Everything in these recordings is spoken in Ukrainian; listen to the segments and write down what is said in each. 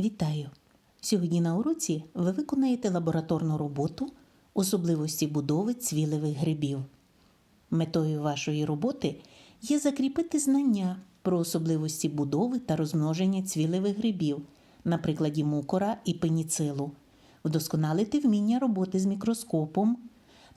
Вітаю! Сьогодні на уроці ви виконаєте лабораторну роботу особливості будови цвілевих грибів. Метою вашої роботи є закріпити знання про особливості будови та розмноження цвілевих грибів на прикладі мукора і пеніцилу, вдосконалити вміння роботи з мікроскопом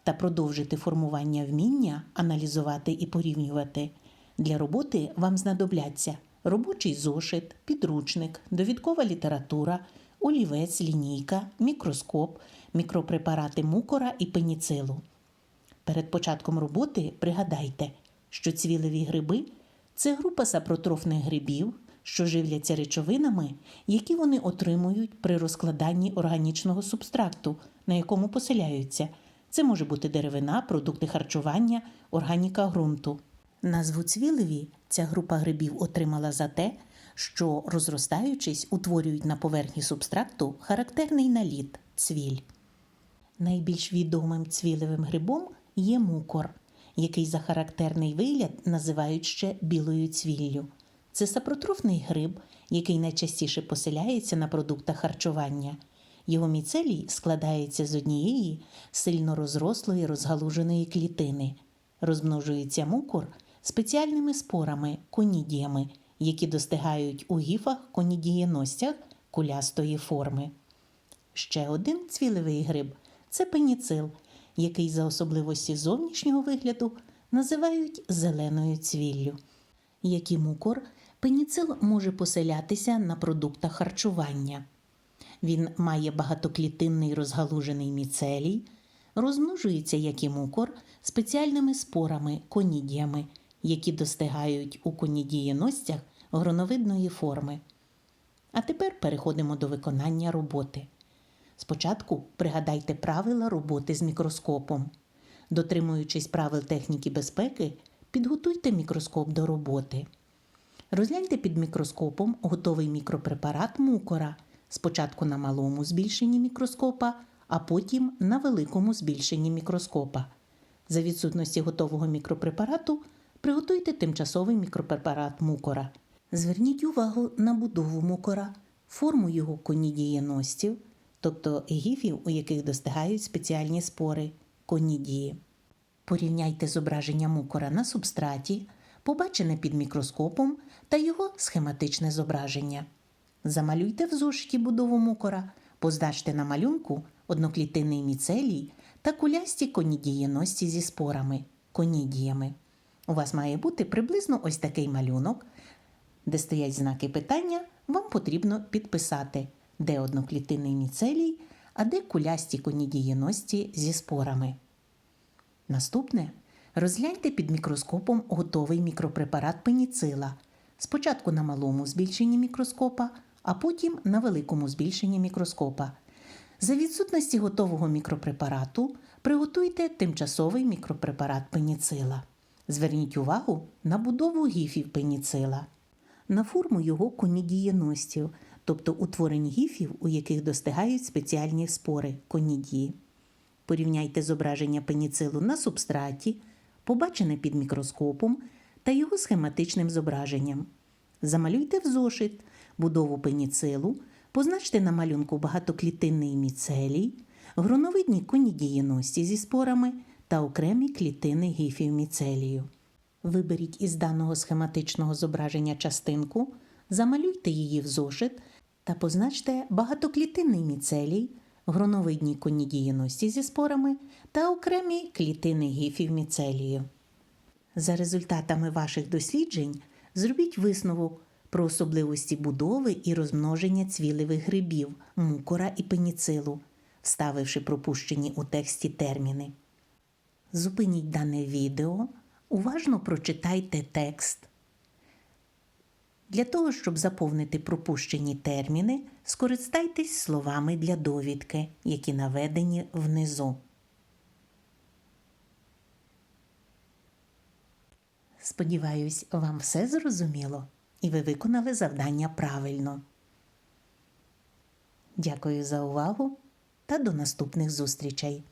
та продовжити формування вміння аналізувати і порівнювати. Для роботи вам знадобляться робочий зошит, підручник, довідкова література, олівець, лінійка, мікроскоп, мікропрепарати мукора і пеніцилу. Перед початком роботи пригадайте, що цвілеві гриби це група сапротрофних грибів, що живляться речовинами, які вони отримують при розкладанні органічного субстракту, на якому поселяються. Це може бути деревина, продукти харчування, органіка ґрунту. Назву цвілеві ця група грибів отримала за те, що, розростаючись, утворюють на поверхні субстракту характерний наліт цвіль. Найбільш відомим цвілевим грибом є мукор, який за характерний вигляд називають ще білою цвіллю. Це сапротрофний гриб, який найчастіше поселяється на продуктах харчування. Його міцелій складається з однієї сильно розрослої розгалуженої клітини. Розмножується мукор спеціальними спорами конідіями, які достигають у гіфах конідієностях кулястої форми. Ще один цвілевий гриб це пеніцил, який за особливості зовнішнього вигляду називають зеленою цвіллю. Як і мукор, пеніцил може поселятися на продуктах харчування. Він має багатоклітинний розгалужений міцелій, розмножується, як і мукор, спеціальними спорами конідіями, які достигають у конідієностях гроновидної форми. А тепер переходимо до виконання роботи. Спочатку пригадайте правила роботи з мікроскопом. Дотримуючись правил техніки безпеки, підготуйте мікроскоп до роботи. Розгляньте під мікроскопом готовий мікропрепарат мукора, спочатку на малому збільшенні мікроскопа, а потім на великому збільшенні мікроскопа. За відсутності готового мікропрепарату приготуйте тимчасовий мікропрепарат мукора. Зверніть увагу на будову мукора, форму його конідієностів, тобто гіфів, у яких достигають спеціальні спори конідії. Порівняйте зображення мукора на субстраті, побачене під мікроскопом та його схематичне зображення. Замалюйте в зошиті будову мукора, позначте на малюнку одноклітинний міцелій та кулясті конідієності зі спорами конідіями. У вас має бути приблизно ось такий малюнок, де стоять знаки питання, вам потрібно підписати, де одноклітинний міцелій, а де кулясті конідієності зі спорами. Наступне розгляньте під мікроскопом готовий мікропрепарат пеніцила. Спочатку на малому збільшенні мікроскопа, а потім на великому збільшенні мікроскопа. За відсутності готового мікропрепарату приготуйте тимчасовий мікропрепарат пеніцила. Зверніть увагу на будову гіфів пеніцила, на форму його конідієностів, тобто утворень гіфів, у яких достигають спеціальні спори конідії. Порівняйте зображення пеніцилу на субстраті, побачене під мікроскопом та його схематичним зображенням. Замалюйте в зошит будову пеніцилу, позначте на малюнку багатоклітинний міцелій, гроновидні конідієності зі спорами та окремі клітини гіфів міцелію. Виберіть із даного схематичного зображення частинку, замалюйте її в зошит та позначте багатоклітинний міцелій, гроновидні конідієності зі спорами та окремі клітини гіфів міцелію. За результатами ваших досліджень зробіть висновок про особливості будови і розмноження цвілевих грибів, мукора і пеніцилу, вставивши пропущені у тексті терміни. Зупиніть дане відео, уважно прочитайте текст. Для того, щоб заповнити пропущені терміни, скористайтесь словами для довідки, які наведені внизу. Сподіваюсь, вам все зрозуміло і ви виконали завдання правильно. Дякую за увагу та до наступних зустрічей!